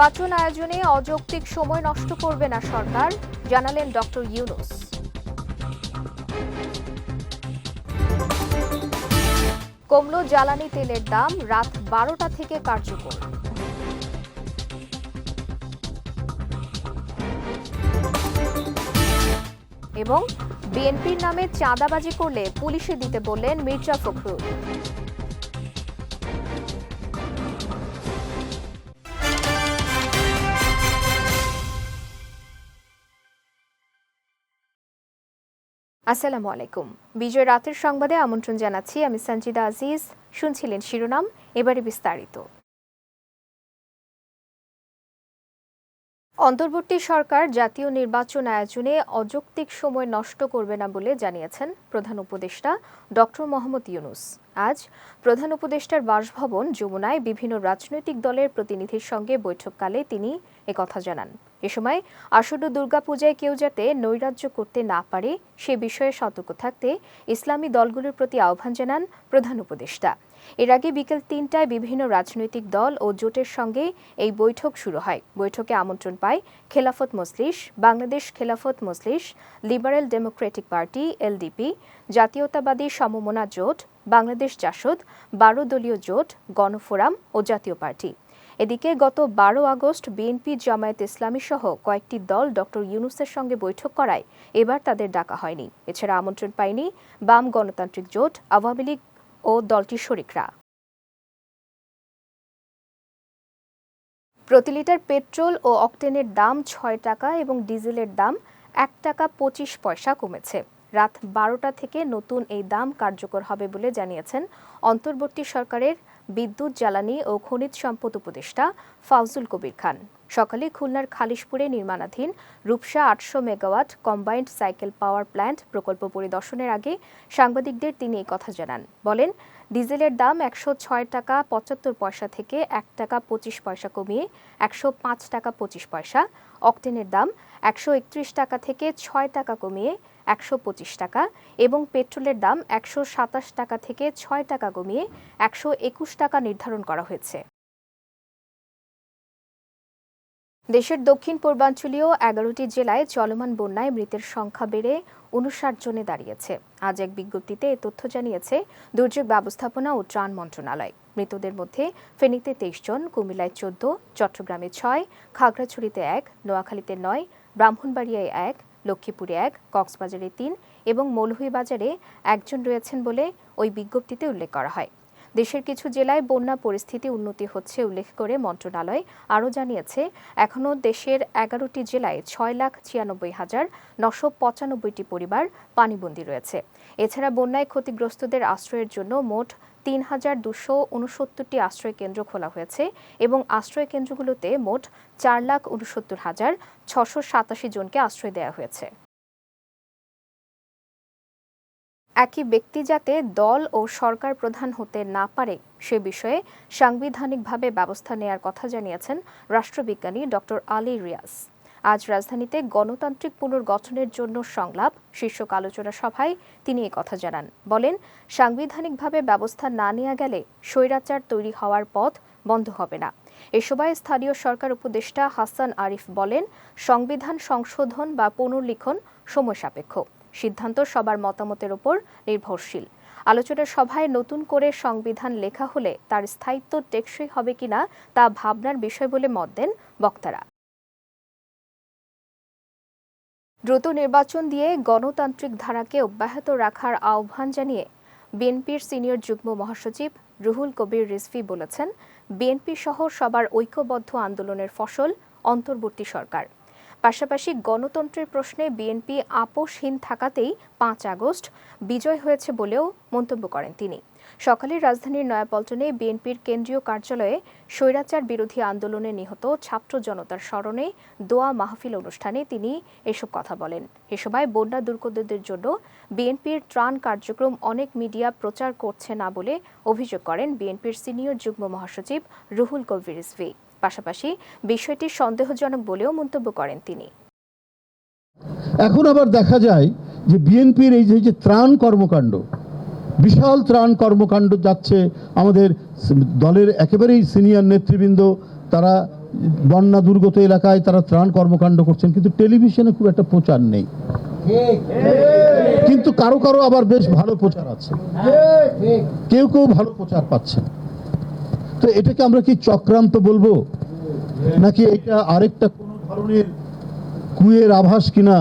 নির্বাচন আয়োজনে অযৌক্তিক সময় নষ্ট করবে না সরকার, জানালেন ডক্টর ইউনুস। কমল জ্বালানি তেলের দাম রাত বারোটা থেকে কার্যকর। এবং বিএনপির নামে চাঁদাবাজি করলে পুলিশে দিতে বললেন মির্জা ফখরুল। আসসালামু আলাইকুম। বিজয় রাতের সংবাদে আমন্ত্রণ জানাচ্ছি আমি সঞ্জিদা আজিজ। শুনছিলেন শিরোনাম, এবারে বিস্তারিত। অন্তর্বর্তী সরকার জাতীয় নির্বাচন আয়োজনে অযৌক্তিক সময় নষ্ট করবে না বলে জানিয়েছেন প্রধান উপদেষ্টা ডক্টর মোহাম্মদ ইউনুস। আজ প্রধান উপদেষ্টার বাসভবন, যমুনায় বিভিন্ন রাজনৈতিক দলের প্রতিনিধির সঙ্গে বৈঠককালে তিনি একথা জানান। এ সময় আসন্ন দুর্গাপূজায় কেউ যাতে নৈরাজ্য করতে না পারে, সে বিষয়ে সতর্ক থাকতে ইসলামী দলগুলোর প্রতি আহ্বান জানান প্রধান উপদেষ্টা। এর আগে বিকেল তিনটায় বিভিন্ন রাজনৈতিক দল ও জোটের সঙ্গে এই বৈঠক শুরু হয়। বৈঠকে আমন্ত্রণ পায় Khelafat Majlish, Bangladesh Khelafat Majlish, liberal democratic party, LDP, জাতীয়তাবাদী সমমনা জোট, বাংলাদেশ জাসদ, বারো দলীয় জোট, গণফোরাম ও জাতীয় পার্টি। এদিকে গত বারো আগস্ট বিএনপি, জামায়াত ইসলামী সহ কয়েকটি দল ডক্টর ইউনুসের সঙ্গে বৈঠক করায় এবার তাদের ডাকা হয়নি। এছাড়া আমন্ত্রণ পায়নি বাম গণতান্ত্রিক জোট, আওয়ামী লীগ ও দলটির শরিকরা। প্রতি লিটার পেট্রোল ও অকটেনের দাম ছয় টাকা এবং ডিজেলের দাম এক টাকা পঁচিশ পয়সা কমেছে। রাত বারোটা থেকে নতুন এই দাম কার্যকর হবে বলে জানিয়েছেন অন্তর্বর্তী সরকারের বিদ্যুৎ জ্বালানি ও খনিজ সম্পদ উপদেষ্টা ফাউজুল কবির খান। সকালে খুলনার খালিশপুরে নির্মাণাধীন রূপসা আটশো megawatt combined cycle power plant প্রকল্প পরিদর্শনের আগে সাংবাদিকদের তিনি এই কথা জানান। বলেন, ডিজেলের দাম একশো ছয় টাকা পঁচাত্তর পয়সা থেকে এক টাকা পঁচিশ পয়সা কমিয়ে একশো পাঁচ টাকা পঁচিশ পয়সা, অক্টেনের দাম একশো একত্রিশ টাকা থেকে ছয় টাকা কমিয়ে একশো পঁচিশ টাকা এবং পেট্রোলের দাম একশো সাতাশ টাকা থেকে ছয় টাকা কমিয়ে একশো একুশ টাকা নির্ধারণ করা হয়েছে। দেশের দক্ষিণ পূর্বাঞ্চলীয় এগারোটি জেলায় চলমান বন্যায় মৃতের সংখ্যা বেড়ে উনষাট জনে দাঁড়িয়েছে। আজ এক বিজ্ঞপ্তিতে এ তথ্য জানিয়েছে দুর্যোগ ব্যবস্থাপনা ও ত্রাণ মন্ত্রণালয়। মৃতদের মধ্যে ফেনীতে তেইশ জন, কুমিল্লায় চোদ্দ, চট্টগ্রামে ছয়, খাগড়াছড়িতে এক, নোয়াখালীতে নয়, ব্রাহ্মণবাড়িয়ায় এক লক্ষ্মীপুরে এক কক্সবাজারে তিন এবং মৌলভীবাজারে একজন রয়েছেন বলে ওই বিজ্ঞপ্তিতে উল্লেখ করা হয়। দেশের কিছু জেলায় বন্যা পরিস্থিতি উন্নতি হচ্ছে উল্লেখ করে মন্ত্রণালয়। আরও জানিয়েছে, এখনও দেশের এগারোটি জেলায় ছয় লাখ ছিয়ানব্বই হাজার নশো পঁচানব্বইটি পরিবার পানিবন্দী রয়েছে। এছাড়া বন্যায় ক্ষতিগ্রস্তদের আশ্রয়ের জন্য মোট তিন হাজার দুশো উনসত্তরটি আশ্রয় কেন্দ্র খোলা হয়েছে এবং আশ্রয় কেন্দ্রগুলোতে মোট চার লাখ উনসত্তর হাজার ছশো সাতাশি জনকে আশ্রয় দেওয়া হয়েছে। একই ব্যক্তি যাতে দল ও সরকার প্রধান হতে না পারে সে বিষয়ে সাংবিধানিকভাবে ব্যবস্থা নেয়ার কথা জানিয়েছেন রাষ্ট্রবিজ্ঞানী ডক্টর আলী রিয়াজ। আজ রাজধানীতে গণতান্ত্রিক পুনর্গঠনের জন্য সংলাপ, শীর্ষক আলোচনা সভায় তিনি কথা জানান। বলেন, সাংবিধানিকভাবে ব্যবস্থা না নেওয়া গেলে স্বৈরাচার তৈরি হওয়ার পথ বন্ধ হবে না। এ সময় স্থানীয় সরকার উপদেষ্টা হাসান আরিফ বলেন, সংবিধান সংশোধন বা পুনর্লিখন সময় সাপেক্ষ। সিদ্ধান্ত সবার মতামতের ওপর নির্ভরশীল। আলোচনা সভায় নতুন করে সংবিধান লেখা হলে তার স্থায়িত্ব টেকসই হবে কিনা তা ভাবনার বিষয় বলে মত দেন বক্তারা। দ্রুত নির্বাচন দিয়ে গণতান্ত্রিক ধারাকে অব্যাহত রাখার আহ্বান জানিয়ে বিএনপির সিনিয়র যুগ্ম মহাসচিব রুহুল কবির রিজভি বলেছেন, বিএনপি সহ সবার ঐক্যবদ্ধ আন্দোলনের ফসল অন্তর্বর্তী সরকার। পাশাপাশি গণতন্ত্রের প্রশ্নে বিএনপি আপোষহীন থাকাতেই পাঁচ আগস্ট বিজয় হয়েছে বলেও মন্তব্য করেন তিনি। সকালে রাজধানীর নয়াপল্টনে বিএনপির কেন্দ্রীয় কার্যালয়ে স্বৈরাচার বিরোধী আন্দোলনে নিহত ছাত্র জনতার স্মরণে দোয়া মাহফিল অনুষ্ঠানে তিনি এসব কথা বলেন। এ সময় বন্যা দুর্গতদের জন্য বিএনপির ত্রাণ কার্যক্রম অনেক মিডিয়া প্রচার করছে না বলে অভিযোগ করেন বিএনপির সিনিয়র যুগ্ম মহাসচিব রুহুল কবির রিজভী। পাশাপাশি বিষয়টি সন্দেহজনক বলেও মন্তব্য করেন তিনি। এখন আবার দেখা যায় যে বিএনপির এই যে ত্রাণ কর্মকাণ্ড, বিশাল ত্রাণ কর্মকাণ্ড যাচ্ছে আমাদের দলের একেবারেই সিনিয়র নেতৃবৃন্দ, তারা বন্যা দুর্গত এলাকায় তারা ত্রাণ কর্মকাণ্ড করছেন, কিন্তু টেলিভিশনে খুব একটা প্রচার নেই। কিন্তু কারও কারও আবার বেশ ভালো প্রচার আছে। কেউ কেউ ভালো প্রচার পাচ্ছেন তো এটাকে আমরা কি চক্রান্ত বলব? নাকি এটা আরেকটা কোনো ধরনের কুয়ের আভাস কিনা?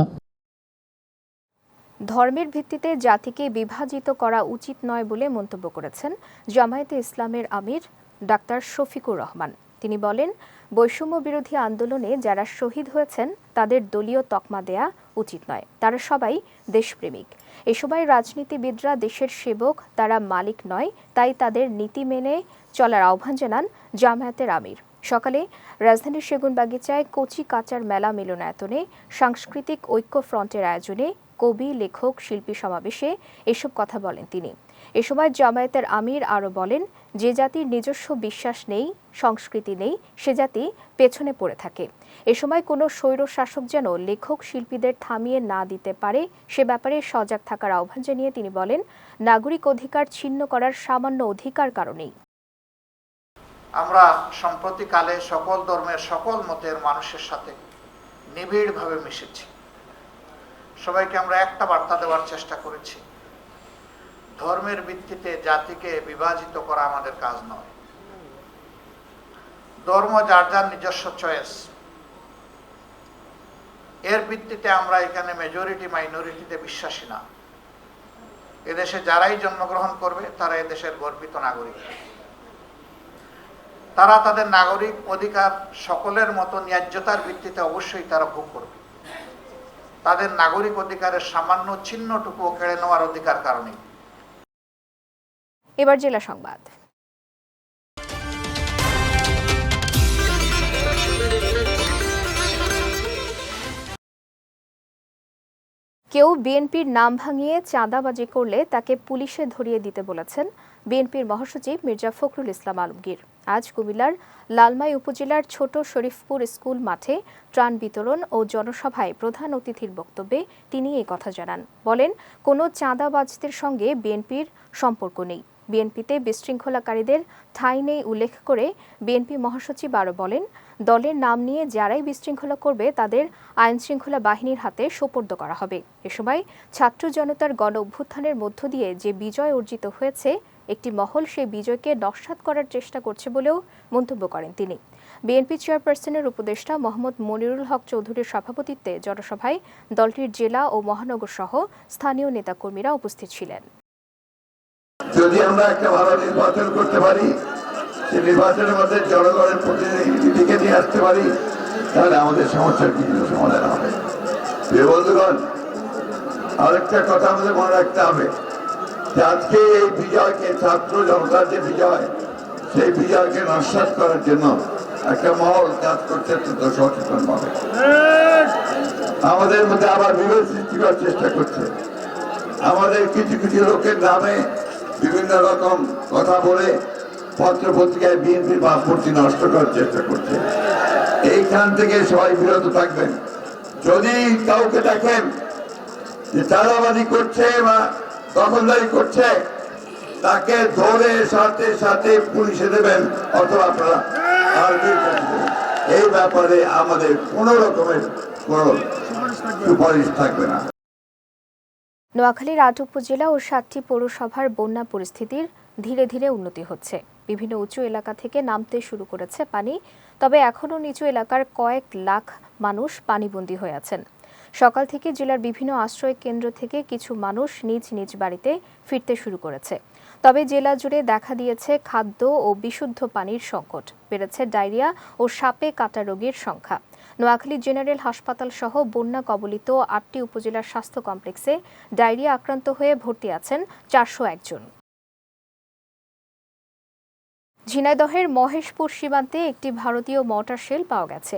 ধর্মের ভিত্তিতে জাতিকে বিভাজিত করা উচিত নয় বলে মন্তব্য করেছেন জামায়াতে ইসলামের আমির ডাক্তার শফিকুর রহমান। তিনি বলেন, বৈষম্য বিরোধী আন্দোলনে যারা শহীদ হয়েছেন, তাদের দলীয় তকমা দেয়া উচিত নয়। তারা সবাই দেশপ্রেমিক। এ সময় রাজনীতিবিদরা দেশের সেবক, তারা মালিক নয়, তাই তাদের নীতি মেনে চলার আহ্বান জানান জামায়াতের আমির। সকালে রাজধানীর সেগুনবাগিচায় কচি কাচার মেলা মিলনায়তনে সাংস্কৃতিক ঐক্য ফ্রন্টের আয়োজনে কবি, লেখক, শিল্পী সমাবেশে এসব কথা বলেন তিনি। এ সময় জামায়াতের আমির আরও বলেন যে জাতির নিজস্ব বিশ্বাস নেই, সংস্কৃতি নেই, সে জাতি পেছনে পড়ে থাকে। এ সময় কোনো স্বৈর শাসক যেন লেখক শিল্পীদের থামিয়ে না দিতে পারে, সে ব্যাপারে সজাগ থাকার আহ্বান জানিয়ে তিনি বলেন, নাগরিক অধিকার ছিন্ন করার সামান্য অধিকার কারণেই আমরা সম্প্রতিকালে সকল ধর্মের সকল মতের মানুষের সাথে নিবিড়ভাবে মিশেছি। সবাইকে আমরা একটা বার্তা দেওয়ার চেষ্টা করেছি। ধর্মের ভিত্তিতে জাতিকে বিভাজিত করা আমাদের কাজ নয়। ধর্ম যার যার নিজস্ব চয়েস এর ভিত্তিতে আমরা এখানে মেজরিটি মাইনরিটিতে বিশ্বাসী না। এদেশে যারাই জন্মগ্রহণ করবে, তারা এদেশের গর্বিত নাগরিক। তারা তাদের নাগরিক অধিকার সকলের মতো ন্যায্যতার ভিত্তিতে অবশ্যই তারা ভোগ করবে। তাদের নাগরিক অধিকারের সামান্য চিহ্নটুকুও কেড়ে নেওয়ার অধিকার কারণে এবার জেলা সংবাদ। কেউ বিএনপির নাম ভাঙিয়ে চাঁদাবাজি করলে তাকে পুলিশে ধরিয়ে দিতে বলেছেন বিএনপির মহাসচিব মির্জা ফখরুল ইসলাম আলমগীর। আজ কুমিল্লার লালমাই উপজেলার ছোট শরীফপুর স্কুল মাঠে ত্রাণ বিতরণ ও জনসভায় প্রধান অতিথির বক্তব্যে তিনি এই কথা জানান। বলেন, কোনো চাঁদাবাজদের সঙ্গে বিএনপির সম্পর্ক নেই। বিএনপিতে বিশৃঙ্খলাকারীদের ঠাঁই নেই উল্লেখ করে বিএনপি মহাসচিব আরও বলেন, দলের নাম নিয়ে যারাই বিশৃঙ্খলা করবে তাদের আইনশৃঙ্খলা বাহিনীর হাতে সোপর্দ করা হবে। এ সময় ছাত্র জনতার গণ অভ্যুত্থানের মধ্য দিয়ে যে বিজয় অর্জিত হয়েছে, একটি মহল সেই বিজয়কে নস্যাৎ করার চেষ্টা করছে বলেও মন্তব্য করেন তিনি। বিএনপি চেয়ারপারসনের উপদেষ্টা মোহাম্মদ মনিরুল হক চৌধুরীর সভাপতিত্বে জনসভায় দলটির জেলা ও মহানগর সহ স্থানীয় নেতাকর্মীরা উপস্থিত ছিলেন। যদি আমরা একটা ভালো নির্বাচন করতে পারি, সেই নির্বাচনের মধ্যে জনগণের প্রতিনিধিকে নিয়ে আসতে পারি, তাহলে আমাদের সমস্যার কিছু সমাধান হবে? বন্ধুগণ, আরেকটা কথা আমাদের মনে রাখতে হবে যে আজকে এই বিজয়কে, ছাত্র জনতার যে বিজয়, সেই বিজয়কে নস্বাত করার জন্য একটা মহল কাজ করতে অত্যন্ত সচেতন হবে। আমাদের মধ্যে আবার বিভেদ সৃষ্টি করার চেষ্টা করছে। আমাদের কিছু কিছু লোকের নামে বিভিন্ন রকম কথা বলে পত্র পত্রিকায় বিএনপির ভাবমূর্তি নষ্ট করার চেষ্টা করছে। এইখান থেকে সবাই বিরত থাকবেন। যদি কাউকে দেখেন যে চাঁদাবাজি করছে বা দখলদারি করছে, তাকে ধরে সাথে সাথে পুলিশে দেবেন অথবা আপনারা। এই ব্যাপারে আমাদের কোনো রকমের কোনো সুপারিশ থাকবে না। নোয়াখালীর আট উপজেলা ও সাতটি পৌরসভার বন্যা পরিস্থিতির ধীরে ধীরে উন্নতি হচ্ছে। বিভিন্ন উঁচু এলাকা থেকে নামতে শুরু করেছে পানি, তবে এখনও নিচু এলাকার কয়েক লাখ মানুষ পানিবন্দী হয়ে আছেন। সকাল থেকে জেলার বিভিন্ন আশ্রয় কেন্দ্র থেকে কিছু মানুষ নিজ নিজ বাড়িতে ফিরতে শুরু করেছে। তবে জেলা জুড়ে দেখা দিয়েছে খাদ্য ও বিশুদ্ধ পানির সংকট, বেড়েছে ডায়রিয়া ও সাপে কাটা রোগীর সংখ্যা। নোয়াখালী জেনারেল হাসপাতাল সহ বন্যা কবলিত আটটি উপজেলার স্বাস্থ্য কমপ্লেক্সে ডায়রিয়া আক্রান্ত হয়ে ভর্তি আছেন চারশো একজন। ঝিনাইদহের মহেশপুর সীমান্তে একটি ভারতীয় মর্টার শেল পাওয়া গেছে।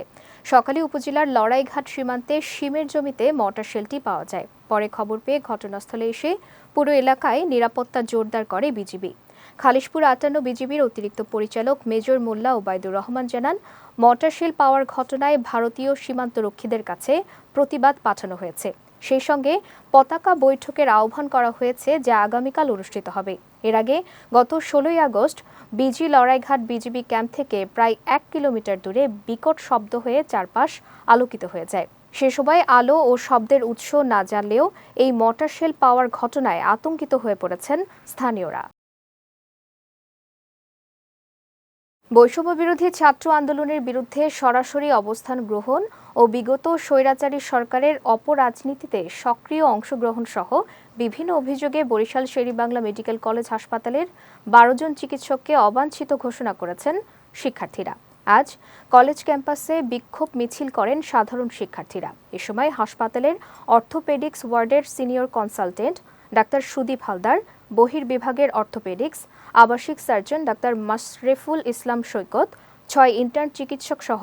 সকালে উপজেলার লড়াইঘাট সীমান্তে শিমের জমিতে মর্টার শেলটি পাওয়া যায়। পরে খবর পেয়ে ঘটনাস্থলে এসে পুরো এলাকায় নিরাপত্তা জোরদার করে বিজিবি। খালিশপুর আটান্ন বিজিবির অতিরিক্ত পরিচালক মেজর মোল্লা ওবায়দুর রহমান জানান মর্টার শেল পাওয়ার ঘটনায় ভারতীয় সীমান্তরক্ষীদের কাছে প্রতিবাদ পাঠানো হয়েছে। সেই সঙ্গে পতাকা বৈঠকের আহ্বান করা হয়েছে যা আগামীকাল অনুষ্ঠিত হবে। এর আগে গত ষোলোই August BG Loraighat BGB camp থেকে প্রায় এক কিলোমিটার দূরে বিকট শব্দ হয়ে চারপাশ আলোকিত হয়ে যায়। সে সময় আলো ও শব্দের উৎস না জানলেও এই মর্টার শেল পাওয়ার ঘটনায় আতঙ্কিত হয়ে পড়েছেন স্থানীয়রা। বৈষম্য বিরোধী ছাত্র আন্দোলনের বিরুদ্ধে সরাসরি অবস্থান গ্রহণ ও বিগত স্বৈরাচারী সরকারের অপরাজনীতিতে সক্রিয় অংশগ্রহণ সহ বিভিন্ন অভিযোগে বরিশাল শেরিবাংলা মেডিকেল কলেজ হাসপাতালের বারো জন চিকিৎসককে অবাঞ্ছিত ঘোষণা করেছেন শিক্ষার্থীরা। আজ কলেজ ক্যাম্পাসে বিক্ষোভ মিছিল করেন সাধারণ শিক্ষার্থীরা। এ সময় হাসপাতালের অর্থোপেডিক্স ওয়ার্ডের senior consultant doctor Sudip Haldar, বহির্বিভাগের orthopaedics আবাসিক সার্জন ডাক্তার মাশরেফুল ইসলাম সৈকত, ছয় ইন্টার্ন চিকিৎসক সহ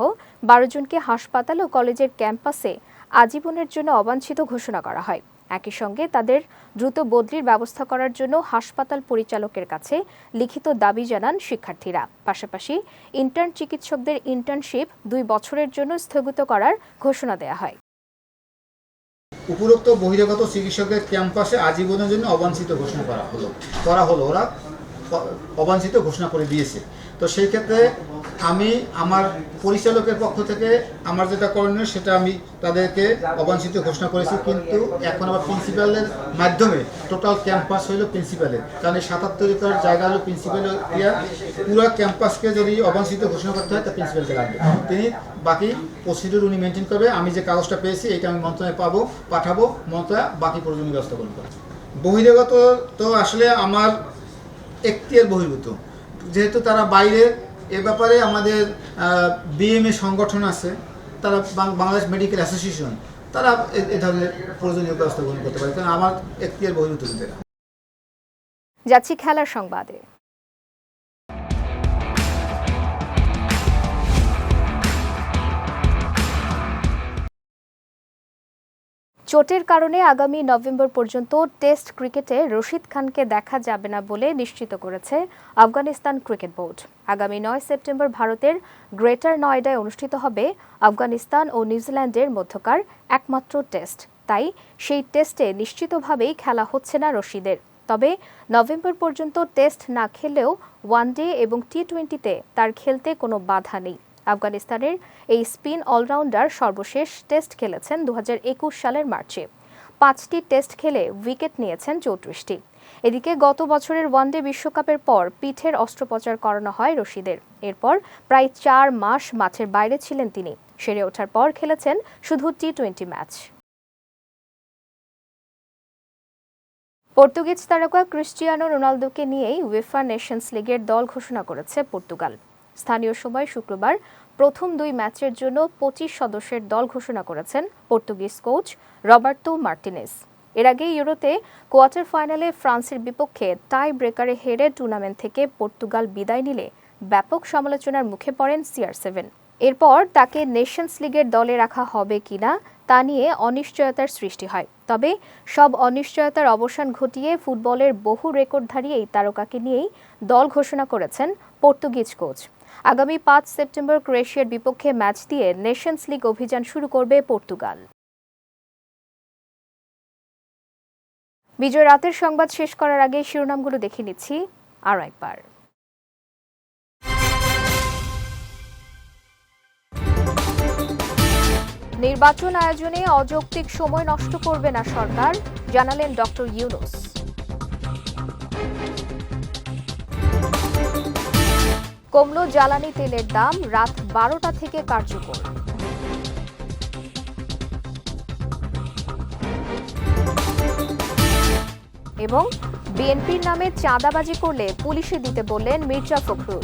বারো জনকে হাসপাতাল ও কলেজের ক্যাম্পাসে আজীবনের জন্য অবাঞ্ছিত ঘোষণা করা হয়। একই সঙ্গে তাদের দ্রুত বদলির ব্যবস্থা করার জন্য হাসপাতাল পরিচালকের কাছে লিখিত দাবি জানান শিক্ষার্থীরা। পাশাপাশি ইন্টার্ন চিকিৎসকদের ইন্টার্নশিপ দুই বছরের জন্য স্থগিত করার ঘোষণা দেয়া হয়। উপরোক্ত বহিরাগত চিকিৎসকের ক্যাম্পাসে আজীবনের জন্য অবাঞ্ছিত ঘোষণা করা হলো। করা হলো ওরা অবাঞ্ছিত ঘোষণা করে দিয়েছে। তো সেই ক্ষেত্রে আমি আমার পরিচালকের পক্ষ থেকে আমার যেটা করণীয় সেটা আমি তাদেরকে অবাঞ্ছিত ঘোষণা করেছি, কিন্তু এখন আবার প্রিন্সিপালের মাধ্যমে টোটাল ক্যাম্পাস হইল প্রিন্সিপালের। কারণ এই সাতাত্তর একর জায়গা হলো প্রিন্সিপালের ইয়া, পুরো ক্যাম্পাসকে যদি অবাঞ্ছিত ঘোষণা করতে হয়, তা প্রিন্সিপালকে লাগবে তিনি বাকি প্রসিডিউর উনি মেনটেন করবে, আমি যে কাগজটা পেয়েছি, এটা আমি মন্ত্রণালয়ে পাবো, পাঠাবো, মন্ত্রণালয় বাকি প্রয়োজনীয় ব্যবস্থা করবে। বহিরাগত তো আসলে আমার এখতিয়ার বহির্ভূত। যেহেতু তারা বাইরে, এ ব্যাপারে আমাদের বিএমএ সংগঠন আছে, তারা বাংলাদেশ মেডিকেল অ্যাসোসিয়েশন, তারা এ- ধরনের প্রয়োজনীয় ব্যবস্থা গ্রহণ করতে পারে। কারণ আমার এখতিয়ার বহির্ভূত যাচ্ছি খেলার সংবাদে। চোটের কারণে আগামী নভেম্বর পর্যন্ত টেস্ট ক্রিকেটে রশিদ খানকে দেখা যাবে না বলে নিশ্চিত করেছে আফগানিস্তান ক্রিকেট বোর্ড। আগামী নয় সেপ্টেম্বর ভারতের গ্রেটার নয়ডায় অনুষ্ঠিত হবে আফগানিস্তান ও নিউজিল্যান্ডের মধ্যকার একমাত্র টেস্ট। তাই সেই টেস্টে নিশ্চিতভাবেই খেলা হচ্ছে না রশিদের। তবে নভেম্বর পর্যন্ত টেস্ট না খেললেও ওয়ানডে এবং টি টোয়েন্টিতে তার খেলতে কোনো বাধা নেই। আফগানিস্তানের এই স্পিন অলরাউন্ডার সর্বশেষ টেস্ট খেলেছেন দু হাজার একুশ সালের মার্চে। পাঁচটি টেস্ট খেলে উইকেট নিয়েছেন চৌত্রিশটি। এদিকে গত বছরের ওয়ানডে বিশ্বকাপের পর পিঠের অস্ত্রোপচার করানো হয় রশিদের। এরপর প্রায় চার মাস মাঠের বাইরে ছিলেন তিনি। সেরে ওঠার পর খেলেছেন শুধু টি টোয়েন্টি ম্যাচ। পর্তুগিজ তারকা ক্রিস্টিয়ানো রোনালদোকে নিয়েই উয়েফা নেশনস লিগের দল ঘোষণা করেছে পর্তুগাল। স্থানীয় সময় শুক্রবার প্রথম দুই ম্যাচের জন্য পঁচিশ সদস্যের দল ঘোষণা করেছেন পর্তুগিজ কোচ রবার্তো মার্টিনেস। এর আগে ইউরোতে কোয়ার্টার ফাইনালে ফ্রান্সের বিপক্ষে টাই ব্রেকারে হেরে টুর্নামেন্ট থেকে পর্তুগাল বিদায় নিলে ব্যাপক সমালোচনার মুখে পড়েন সিআর সেভেন। এরপর তাকে নেশনস লিগের দলে রাখা হবে কিনা তা নিয়ে অনিশ্চয়তার সৃষ্টি হয়। তবে সব অনিশ্চয়তার অবসান ঘটিয়ে ফুটবলের বহু রেকর্ডধারী এই তারকাকে নিয়েই দল ঘোষণা করেছেন পর্তুগিজ কোচ। আগামী পাঁচ সেপ্টেম্বর ক্রোয়েশিয়ার বিপক্ষে ম্যাচ দিয়ে নেশনস লিগ অভিযান শুরু করবে পর্তুগাল। বিজয় রাতের সংবাদ শেষ করার আগে শিরোনামগুলো দেখে নিচ্ছি আরও একবার। নির্বাচন আয়োজনে অযৌক্তিক সময় নষ্ট করবে না সরকার, জানালেন ডক্টর ইউনুস। কমলো জ্বালানি তেলের দাম রাত বারোটা থেকে কার্যকর। এবং বিএনপির নামে চাঁদাবাজি করলে পুলিশে দিতে বললেন মির্জা ফখরুল।